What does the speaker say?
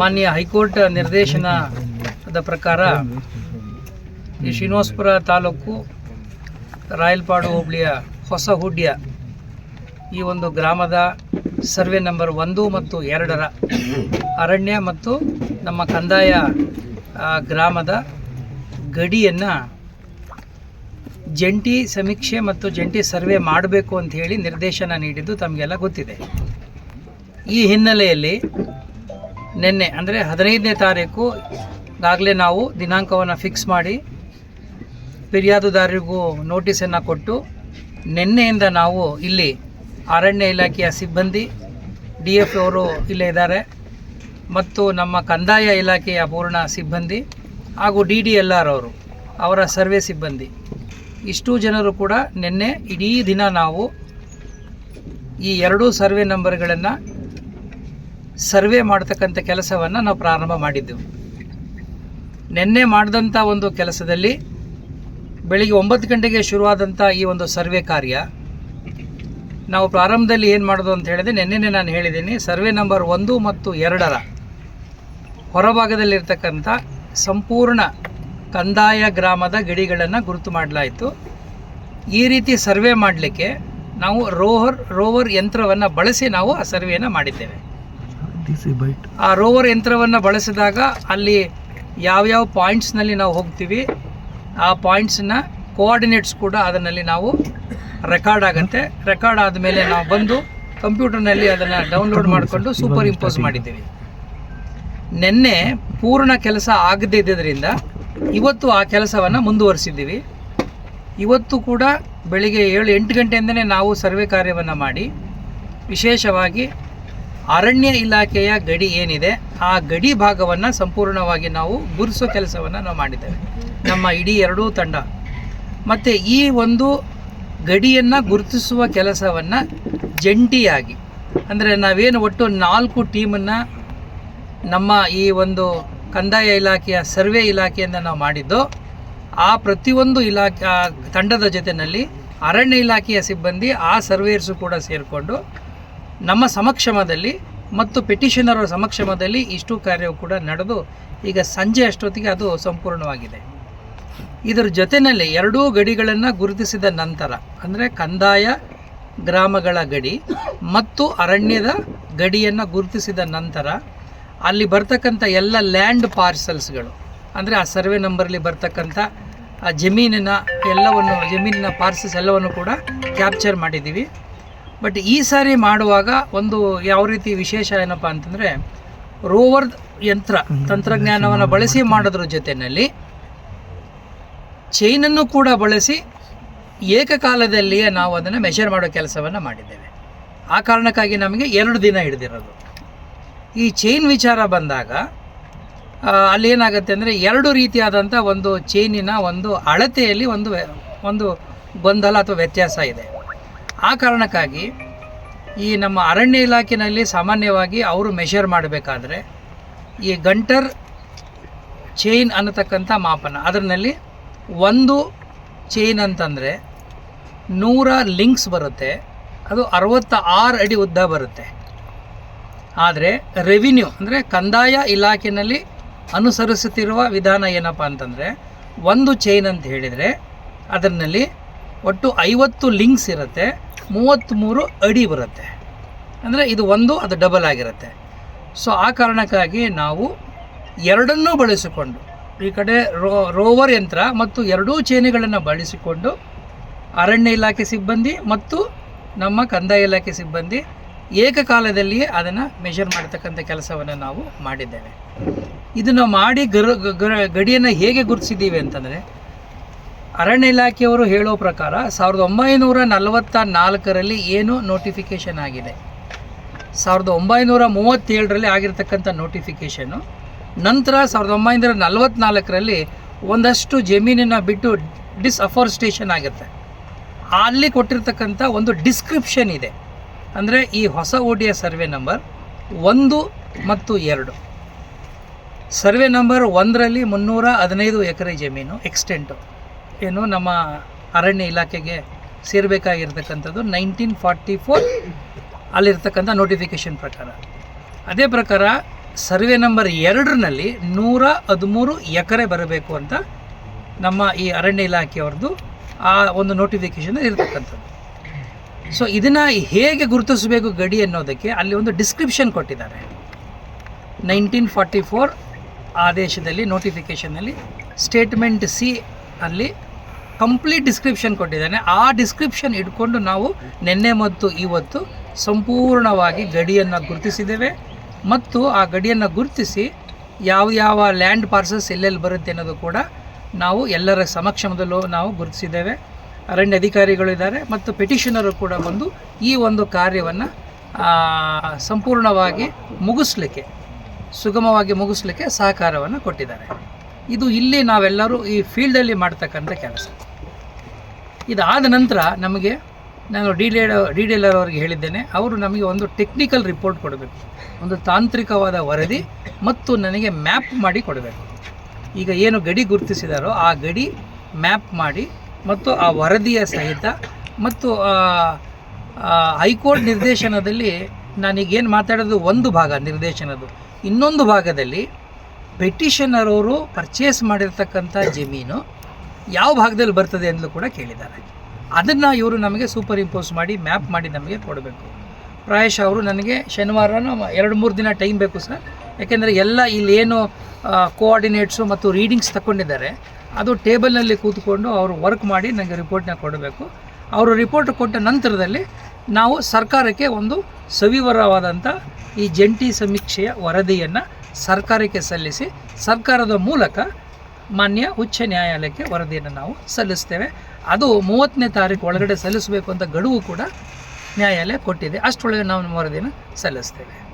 ಮಾನ್ಯ ಹೈಕೋರ್ಟ್ ನಿರ್ದೇಶನದ ಪ್ರಕಾರ ಈ ಶ್ರೀನಿವಾಸಪುರ ತಾಲೂಕು ರಾಯಲ್ಪಾಡು ಹೋಬಳಿಯ ಹೊಸ ಹುಡ್ಯ ಈ ಒಂದು ಗ್ರಾಮದ ಸರ್ವೆ ನಂಬರ್ ಒಂದು ಮತ್ತು ಎರಡರ ಅರಣ್ಯ ಮತ್ತು ನಮ್ಮ ಕಂದಾಯ ಗ್ರಾಮದ ಗಡಿಯನ್ನು ಜಂಟಿ ಸಮೀಕ್ಷೆ ಮತ್ತು ಜಂಟಿ ಸರ್ವೆ ಮಾಡಬೇಕು ಅಂತ ಹೇಳಿ ನಿರ್ದೇಶನ ನೀಡಿದ್ದು ತಮಗೆಲ್ಲ ಗೊತ್ತಿದೆ. ಈ ಹಿನ್ನೆಲೆಯಲ್ಲಿ ನಿನ್ನೆ, ಅಂದರೆ ಹದಿನೈದನೇ ತಾರೀಕು ಈಗಾಗಲೇ ನಾವು ದಿನಾಂಕವನ್ನು ಫಿಕ್ಸ್ ಮಾಡಿ ಫಿರ್ಯಾದುದಾರರಿಗೂ ನೋಟಿಸನ್ನು ಕೊಟ್ಟು ನಿನ್ನೆಯಿಂದ ನಾವು ಇಲ್ಲಿ ಅರಣ್ಯ ಇಲಾಖೆಯ ಸಿಬ್ಬಂದಿ, ಡಿ ಎಫ್ ಅವರು ಇಲ್ಲೇ ಇದ್ದಾರೆ ಮತ್ತು ನಮ್ಮ ಕಂದಾಯ ಇಲಾಖೆಯ ಪೂರ್ಣ ಸಿಬ್ಬಂದಿ ಹಾಗೂ ಡಿ ಡಿ ಎಲ್ ಆರ್ ಅವರು, ಅವರ ಸರ್ವೆ ಸಿಬ್ಬಂದಿ. ಇಷ್ಟು ಜನರು ಕೂಡ ನಿನ್ನೆ ಇಡೀ ದಿನ ನಾವು ಈ ಎರಡೂ ಸರ್ವೆ ನಂಬರ್ಗಳನ್ನು ಸರ್ವೆ ಮಾಡ್ತಕ್ಕಂಥ ಕೆಲಸವನ್ನು ನಾವು ಪ್ರಾರಂಭ ಮಾಡಿದ್ದೆವು. ನಿನ್ನೆ ಮಾಡಿದಂಥ ಒಂದು ಕೆಲಸದಲ್ಲಿ ಬೆಳಿಗ್ಗೆ ಒಂಬತ್ತು ಗಂಟೆಗೆ ಶುರುವಾದಂಥ ಈ ಒಂದು ಸರ್ವೆ ಕಾರ್ಯ, ನಾವು ಪ್ರಾರಂಭದಲ್ಲಿ ಏನು ಮಾಡೋದು ಅಂತ ಹೇಳಿದ್ರೆ ನಿನ್ನೆನೇ ನಾನು ಹೇಳಿದ್ದೀನಿ, ಸರ್ವೆ ನಂಬರ್ ಒಂದು ಮತ್ತು ಎರಡರ ಹೊರಭಾಗದಲ್ಲಿರ್ತಕ್ಕಂಥ ಸಂಪೂರ್ಣ ಕಂದಾಯ ಗ್ರಾಮದ ಗಡಿಗಳನ್ನು ಗುರುತು ಮಾಡಲಾಯಿತು. ಈ ರೀತಿ ಸರ್ವೆ ಮಾಡಲಿಕ್ಕೆ ನಾವು ರೋವರ್ ರೋವರ್ ಯಂತ್ರವನ್ನು ಬಳಸಿ ನಾವು ಆ ಸರ್ವೆಯನ್ನು ಮಾಡಿದ್ದೇವೆ. ಆ ರೋವರ್ ಯಂತ್ರವನ್ನು ಬಳಸಿದಾಗ ಅಲ್ಲಿ ಯಾವ್ಯಾವ ಪಾಯಿಂಟ್ಸ್ನಲ್ಲಿ ನಾವು ಹೋಗ್ತೀವಿ ಆ ಪಾಯಿಂಟ್ಸನ್ನ ಕೋಆರ್ಡಿನೇಟ್ಸ್ ಕೂಡ ಅದರಲ್ಲಿ ನಾವು ರೆಕಾರ್ಡ್ ಆಗುತ್ತೆ. ರೆಕಾರ್ಡ್ ಆದಮೇಲೆ ನಾವು ಬಂದು ಕಂಪ್ಯೂಟರ್ನಲ್ಲಿ ಅದನ್ನು ಡೌನ್ಲೋಡ್ ಮಾಡಿಕೊಂಡು ಸೂಪರ್ ಇಂಪೋಸ್ ಮಾಡಿದ್ದೀವಿ. ನಿನ್ನೆ ಪೂರ್ಣ ಕೆಲಸ ಆಗದೇ ಇದ್ದರಿಂದ ಇವತ್ತು ಆ ಕೆಲಸವನ್ನು ಮುಂದುವರಿಸಿದ್ದೀವಿ. ಇವತ್ತು ಕೂಡ ಬೆಳಿಗ್ಗೆ ಏಳು ಎಂಟು ಗಂಟೆಯಿಂದಲೇ ನಾವು ಸರ್ವೆ ಕಾರ್ಯವನ್ನು ಮಾಡಿ ವಿಶೇಷವಾಗಿ ಅರಣ್ಯ ಇಲಾಖೆಯ ಗಡಿ ಏನಿದೆ, ಆ ಗಡಿ ಭಾಗವನ್ನು ಸಂಪೂರ್ಣವಾಗಿ ನಾವು ಗುರುಸೋ ಕೆಲಸವನ್ನು ನಾವು ಮಾಡಿದ್ದೇವೆ. ನಮ್ಮ ಇಡೀ ಎರಡೂ ತಂಡ. ಮತ್ತು ಈ ಒಂದು ಗಡಿಯನ್ನು ಗುರುತಿಸುವ ಕೆಲಸವನ್ನು ಜಂಟಿಯಾಗಿ, ಅಂದರೆ ನಾವೇನು ಒಟ್ಟು ನಾಲ್ಕು ಟೀಮನ್ನು ನಮ್ಮ ಈ ಒಂದು ಕಂದಾಯ ಇಲಾಖೆಯ ಸರ್ವೆ ಇಲಾಖೆಯಿಂದ ನಾವು ಮಾಡಿದ್ದು, ಆ ಪ್ರತಿಯೊಂದು ಇಲಾಖೆ ತಂಡದ ಜೊತೆಯಲ್ಲಿ ಅರಣ್ಯ ಇಲಾಖೆಯ ಸಿಬ್ಬಂದಿ ಆ ಸರ್ವೇಯರ್ಸು ಕೂಡ ಸೇರಿಕೊಂಡು ನಮ್ಮ ಸಮಕ್ಷಮದಲ್ಲಿ ಮತ್ತು ಪೆಟಿಷನರ್ ಸಮಕ್ಷಮದಲ್ಲಿ ಇಷ್ಟು ಕಾರ್ಯವು ಕೂಡ ನಡೆದು, ಈಗ ಸಂಜೆ ಅಷ್ಟೊತ್ತಿಗೆ ಅದು ಸಂಪೂರ್ಣವಾಗಿದೆ. ಇದರ ಜೊತೆಯಲ್ಲಿ ಎರಡೂ ಗಡಿಗಳನ್ನು ಗುರುತಿಸಿದ ನಂತರ, ಅಂದರೆ ಕಂದಾಯ ಗ್ರಾಮಗಳ ಗಡಿ ಮತ್ತು ಅರಣ್ಯದ ಗಡಿಯನ್ನು ಗುರುತಿಸಿದ ನಂತರ, ಅಲ್ಲಿ ಬರ್ತಕ್ಕಂಥ ಎಲ್ಲ ಲ್ಯಾಂಡ್ ಪಾರ್ಸಲ್ಸ್ಗಳು ಅಂದರೆ ಆ ಸರ್ವೆ ನಂಬರಲ್ಲಿ ಬರ್ತಕ್ಕಂಥ ಆ ಜಮೀನಿನ ಎಲ್ಲವನ್ನು, ಜಮೀನಿನ ಪಾರ್ಸಲ್ಸ್ ಎಲ್ಲವನ್ನು ಕೂಡ ಕ್ಯಾಪ್ಚರ್ ಮಾಡಿದ್ದೀವಿ. ಬಟ್ ಈ ಸಾರಿ ಮಾಡುವಾಗ ಒಂದು ಯಾವ ರೀತಿ ವಿಶೇಷ ಏನಪ್ಪ ಅಂತಂದರೆ ರೋವರ್ ಯಂತ್ರ ತಂತ್ರಜ್ಞಾನವನ್ನು ಬಳಸಿ ಮಾಡೋದ್ರ ಜೊತೆಯಲ್ಲಿ ಚೈನನ್ನು ಕೂಡ ಬಳಸಿ ಏಕಕಾಲದಲ್ಲಿಯೇ ನಾವು ಅದನ್ನು ಮೆಷರ್ ಮಾಡೋ ಕೆಲಸವನ್ನು ಮಾಡಿದ್ದೇವೆ. ಆ ಕಾರಣಕ್ಕಾಗಿ ನಮಗೆ ಎರಡು ದಿನ ಹಿಡಿದಿರೋದು. ಈ ಚೈನ್ ವಿಚಾರ ಬಂದಾಗ ಅಲ್ಲಿ ಏನಾಗುತ್ತೆ ಅಂದರೆ ಎರಡು ರೀತಿಯಾದಂಥ ಒಂದು ಚೈನಿನ ಒಂದು ಅಳತೆಯಲ್ಲಿ ಒಂದು ಒಂದು ಗೊಂದಲ ಅಥವಾ ವ್ಯತ್ಯಾಸ ಇದೆ. ಆ ಕಾರಣಕ್ಕಾಗಿ ಈ ನಮ್ಮ ಅರಣ್ಯ ಇಲಾಖೆಯಲ್ಲಿ ಸಾಮಾನ್ಯವಾಗಿ ಅವರು ಮೆಷರ್ ಮಾಡಬೇಕಾದ್ರೆ ಈ ಗಂಟರ್ ಚೈನ್ ಅನ್ನತಕ್ಕಂಥ ಮಾಪನ. ಅದರಲ್ಲಿ ಒಂದು ಚೈನ್ ಅಂತಂದರೆ ನೂರ ಲಿಂಕ್ಸ್ ಬರುತ್ತೆ. ಅದು ಅರವತ್ತ ಆರು ಅಡಿ ಉದ್ದ ಬರುತ್ತೆ. ಆದರೆ ರೆವಿನ್ಯೂ ಅಂದರೆ ಕಂದಾಯ ಇಲಾಖೆಯಲ್ಲಿ ಅನುಸರಿಸುತ್ತಿರುವ ವಿಧಾನ ಏನಪ್ಪ ಅಂತಂದರೆ ಒಂದು ಚೈನ್ ಅಂತ ಹೇಳಿದರೆ ಅದರಲ್ಲಿ ಒಟ್ಟು ಐವತ್ತು ಲಿಂಕ್ಸ್ ಇರುತ್ತೆ ಮೂವತ್ತ್ಮೂರು ಅಡಿ ಬರುತ್ತೆ. ಅಂದರೆ ಇದು ಒಂದು, ಅದು ಡಬಲ್ ಆಗಿರುತ್ತೆ. ಸೊ ಆ ಕಾರಣಕ್ಕಾಗಿ ನಾವು ಎರಡನ್ನೂ ಬಳಸಿಕೊಂಡು, ಈ ಕಡೆ ರೋ, ರೋವರ್ ಯಂತ್ರ ಮತ್ತು ಎರಡೂ ಚೇನೆಗಳನ್ನು ಬಳಸಿಕೊಂಡು ಅರಣ್ಯ ಇಲಾಖೆ ಸಿಬ್ಬಂದಿ ಮತ್ತು ನಮ್ಮ ಕಂದಾಯ ಇಲಾಖೆ ಸಿಬ್ಬಂದಿ ಏಕಕಾಲದಲ್ಲಿಯೇ ಅದನ್ನು ಮೆಷರ್ ಮಾಡ್ತಕ್ಕಂಥ ಕೆಲಸವನ್ನು ನಾವು ಮಾಡಿದ್ದೇವೆ. ಇದನ್ನು ಮಾಡಿ ಗರ ಗಡಿಯನ್ನು ಹೇಗೆ ಗುರುತಿಸಿದ್ದೀವಿ ಅಂತಂದರೆ ಅರಣ್ಯ ಇಲಾಖೆಯವರು ಹೇಳೋ ಪ್ರಕಾರ ಸಾವಿರದ ಒಂಬೈನೂರ ನಲವತ್ತ ನಾಲ್ಕರಲ್ಲಿ ಏನು ನೋಟಿಫಿಕೇಷನ್ ಆಗಿದೆ? ಸಾವಿರದ ಒಂಬೈನೂರ ಮೂವತ್ತೇಳರಲ್ಲಿ ಆಗಿರ್ತಕ್ಕಂಥ ನೋಟಿಫಿಕೇಷನ್ನು ನಂತರ ಸಾವಿರದ ಒಂಬೈನೂರ ನಲವತ್ತ್ನಾಲ್ಕರಲ್ಲಿ ಒಂದಷ್ಟು ಜಮೀನಿನ ಬಿಟ್ಟು ಡಿಸ್ಅಫಾರೆಸ್ಟೇಷನ್ ಆಗುತ್ತೆ. ಅಲ್ಲಿ ಕೊಟ್ಟಿರ್ತಕ್ಕಂಥ ಒಂದು ಡಿಸ್ಕ್ರಿಪ್ಷನ್ ಇದೆ. ಅಂದರೆ ಈ ಹೊಸ ಓಡಿಯ ಸರ್ವೆ ನಂಬರ್ ಒಂದು ಮತ್ತು ಎರಡು. ಸರ್ವೆ ನಂಬರ್ ಒಂದರಲ್ಲಿ ಮುನ್ನೂರ ಹದಿನೈದು ಎಕರೆ ಜಮೀನು ಎಕ್ಸ್ಟೆಂಟು ಏನು ನಮ್ಮ ಅರಣ್ಯ ಇಲಾಖೆಗೆ ಸೇರಬೇಕಾಗಿರ್ತಕ್ಕಂಥದ್ದು ನೈನ್ಟೀನ್ ಫಾರ್ಟಿ ಫೋರ್ ಅಲ್ಲಿರ್ತಕ್ಕಂಥ ನೋಟಿಫಿಕೇಷನ್ ಪ್ರಕಾರ. ಅದೇ ಪ್ರಕಾರ ಸರ್ವೆ ನಂಬರ್ ಎರಡರಲ್ಲಿ ನೂರ ಹದಿಮೂರು ಎಕರೆ ಬರಬೇಕು ಅಂತ ನಮ್ಮ ಈ ಅರಣ್ಯ ಇಲಾಖೆಯವ್ರದ್ದು ಆ ಒಂದು ನೋಟಿಫಿಕೇಶನ್ ಇರತಕ್ಕಂಥದ್ದು. ಸೊ ಇದನ್ನು ಹೇಗೆ ಗುರುತಿಸಬೇಕು ಗಡಿ ಅನ್ನೋದಕ್ಕೆ ಅಲ್ಲಿ ಒಂದು ಡಿಸ್ಕ್ರಿಪ್ಷನ್ ಕೊಟ್ಟಿದ್ದಾರೆ. ನೈನ್ಟೀನ್ ಫಾರ್ಟಿ ಫೋರ್ ಆದೇಶದಲ್ಲಿ ನೋಟಿಫಿಕೇಷನಲ್ಲಿ ಸ್ಟೇಟ್ಮೆಂಟ್ ಸಿ ಅಲ್ಲಿ ಕಂಪ್ಲೀಟ್ ಡಿಸ್ಕ್ರಿಪ್ಷನ್ ಕೊಟ್ಟಿದ್ದಾನೆ. ಆ ಡಿಸ್ಕ್ರಿಪ್ಷನ್ ಇಟ್ಕೊಂಡು ನಾವು ನಿನ್ನೆ ಮತ್ತು ಇವತ್ತು ಸಂಪೂರ್ಣವಾಗಿ ಗಡಿಯನ್ನು ಗುರುತಿಸಿದ್ದೇವೆ. ಮತ್ತು ಆ ಗಡಿಯನ್ನು ಗುರುತಿಸಿ ಯಾವ ಯಾವ ಲ್ಯಾಂಡ್ ಪಾರ್ಸಲ್ಸ್ ಎಲ್ಲೆಲ್ಲಿ ಬರುತ್ತೆ ಅನ್ನೋದು ಕೂಡ ನಾವು ಎಲ್ಲರ ಸಮಕ್ಷಮದಲ್ಲೂ ನಾವು ಗುರುತಿಸಿದ್ದೇವೆ. ಅರಣ್ಯ ಅಧಿಕಾರಿಗಳಿದ್ದಾರೆ ಮತ್ತು ಪೆಟಿಷನರು ಕೂಡ ಬಂದು ಈ ಒಂದು ಕಾರ್ಯವನ್ನು ಸಂಪೂರ್ಣವಾಗಿ ಮುಗಿಸ್ಲಿಕ್ಕೆ, ಸುಗಮವಾಗಿ ಮುಗಿಸ್ಲಿಕ್ಕೆ ಸಹಕಾರವನ್ನು ಕೊಟ್ಟಿದ್ದಾರೆ. ಇದು ಇಲ್ಲಿ ನಾವೆಲ್ಲರೂ ಈ ಫೀಲ್ಡಲ್ಲಿ ಮಾಡ್ತಕ್ಕಂಥ ಕೆಲಸ. ಇದಾದ ನಂತರ ನಮಗೆ ನಾನು ಡಿಲೇಡ್ ಡಿಡೇಲರ್ ಅವರಿಗೆ ಹೇಳಿದ್ದೇನೆ. ಅವರು ನಮಗೆ ಒಂದು ಟೆಕ್ನಿಕಲ್ ರಿಪೋರ್ಟ್ ಕೊಡಬೇಕು. ಒಂದು ತಾಂತ್ರಿಕವಾದ ವರದಿ ಮತ್ತು ನನಗೆ ಮ್ಯಾಪ್ ಮಾಡಿ ಕೊಡಬೇಕು. ಈಗ ಏನು ಗಡಿ ಗುರುತಿಸಿದಾರೋ ಆ ಗಡಿ ಮ್ಯಾಪ್ ಮಾಡಿ ಮತ್ತು ಆ ವರದಿಯ ಸಹಿತ ಮತ್ತು ಹೈಕೋರ್ಟ್ ನಿರ್ದೇಶನದಲ್ಲಿ ನಾನೀಗೇನು ಮಾತಾಡೋದು? ಒಂದು ಭಾಗ ನಿರ್ದೇಶನದು ಇನ್ನೊಂದು ಭಾಗದಲ್ಲಿ ಪೆಟಿಷನರ್ ಅವರು ಪರ್ಚೇಸ್ ಮಾಡಿರ್ತಕ್ಕಂಥ ಜಮೀನು ಯಾವ ಭಾಗದಲ್ಲಿ ಬರ್ತದೆ ಅಂತಲೂ ಕೂಡ ಕೇಳಿದ್ದಾರೆ. ಅದನ್ನು ಇವರು ನಮಗೆ ಸೂಪರ್ ಇಂಪೋಸ್ ಮಾಡಿ, ಮ್ಯಾಪ್ ಮಾಡಿ ನಮಗೆ ಕೊಡಬೇಕು. ಪ್ರಾಯಶಃ ಅವರು ನನಗೆ ಶನಿವಾರನೂ ಎರಡು ಮೂರು ದಿನ ಟೈಮ್ ಬೇಕು ಸರ್. ಯಾಕೆಂದರೆ ಎಲ್ಲ ಇಲ್ಲೇನು ಕೋಆರ್ಡಿನೇಟ್ಸು ಮತ್ತು ರೀಡಿಂಗ್ಸ್ ತಗೊಂಡಿದ್ದಾರೆ ಅದು ಟೇಬಲ್ನಲ್ಲಿ ಕೂತ್ಕೊಂಡು ಅವರು ವರ್ಕ್ ಮಾಡಿ ನನಗೆ ರಿಪೋರ್ಟ್ನ ಕೊಡಬೇಕು. ಅವರು ರಿಪೋರ್ಟ್ ಕೊಟ್ಟ ನಂತರದಲ್ಲಿ ನಾವು ಸರ್ಕಾರಕ್ಕೆ ಒಂದು ಸವಿವರವಾದಂಥ ಈ ಜಂಟಿ ಸಮೀಕ್ಷೆಯ ವರದಿಯನ್ನು ಸರ್ಕಾರಕ್ಕೆ ಸಲ್ಲಿಸಿ, ಸರ್ಕಾರದ ಮೂಲಕ ಮಾನ್ಯ ಉಚ್ಚ ನ್ಯಾಯಾಲಯಕ್ಕೆ ವರದಿಯನ್ನು ನಾವು ಸಲ್ಲಿಸ್ತೇವೆ. ಅದು ಮೂವತ್ತನೇ ತಾರೀಕು ಒಳಗಡೆ ಸಲ್ಲಿಸಬೇಕು ಅಂತ ಗಡುವು ಕೂಡ ನ್ಯಾಯಾಲಯ ಕೊಟ್ಟಿದೆ. ಅಷ್ಟರೊಳಗೆ ನಾವು ವರದಿಯನ್ನು ಸಲ್ಲಿಸ್ತೇವೆ.